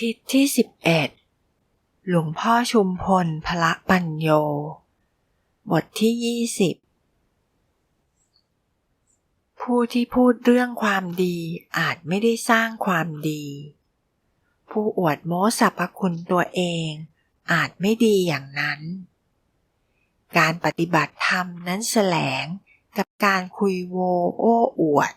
ทิศที่สิบเอ็ดหลวงพ่อชุมพลพระปัญโย บทที่ยี่สิบผู้ที่พูดเรื่องความดีอาจไม่ได้สร้างความดี ผู้อวดโม้สรรพคุณตัวเองอาจไม่ดีอย่างนั้น การปฏิบัติธรรมนั้นแสลงกับการคุยโวโอ้อวด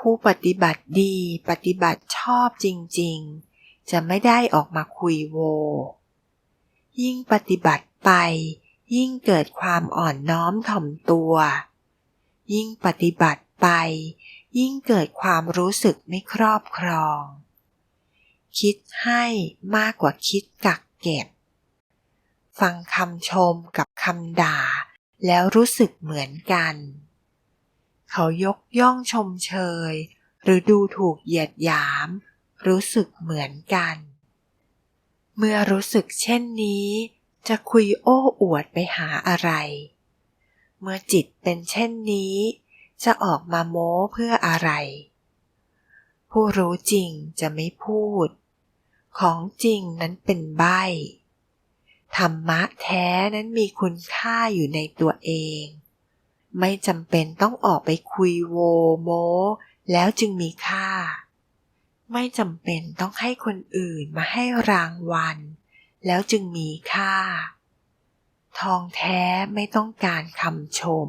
ผู้ปฏิบัติดีปฏิบัติชอบจริง ๆ จะไม่ได้ออกมาคุยโว ยิ่งปฏิบัติไป ยิ่งเกิดความอ่อนน้อมถ่อมตัว ยิ่งปฏิบัติไป ยิ่งเกิดความรู้สึกไม่ครอบครอง คิดให้มากกว่าคิดกักเก็บ ฟังคำชมกับคำด่า แล้วรู้สึกเหมือนกัน เขายกย่องชมเชย หรือดูถูกเหยียดหยาม รู้สึกเหมือนกัน เมื่อรู้สึกเช่นนี้ จะคุยโอ้อวดไปหาอะไร เมื่อจิตเป็นเช่นนี้ จะออกมาโม้เพื่ออะไร ผู้รู้จริงจะไม่พูด ของจริงนั้นเป็นใบธรรมะแท้นั้นมีคุณค่าอยู่ในตัวเอง ไม่จำเป็นต้องออกไปคุยโวโม แล้วจึงมีค่า ไม่จำเป็นต้องให้คนอื่นมาให้รางวัล แล้วจึงมีค่า ทองแท้ไม่ต้องการคำชม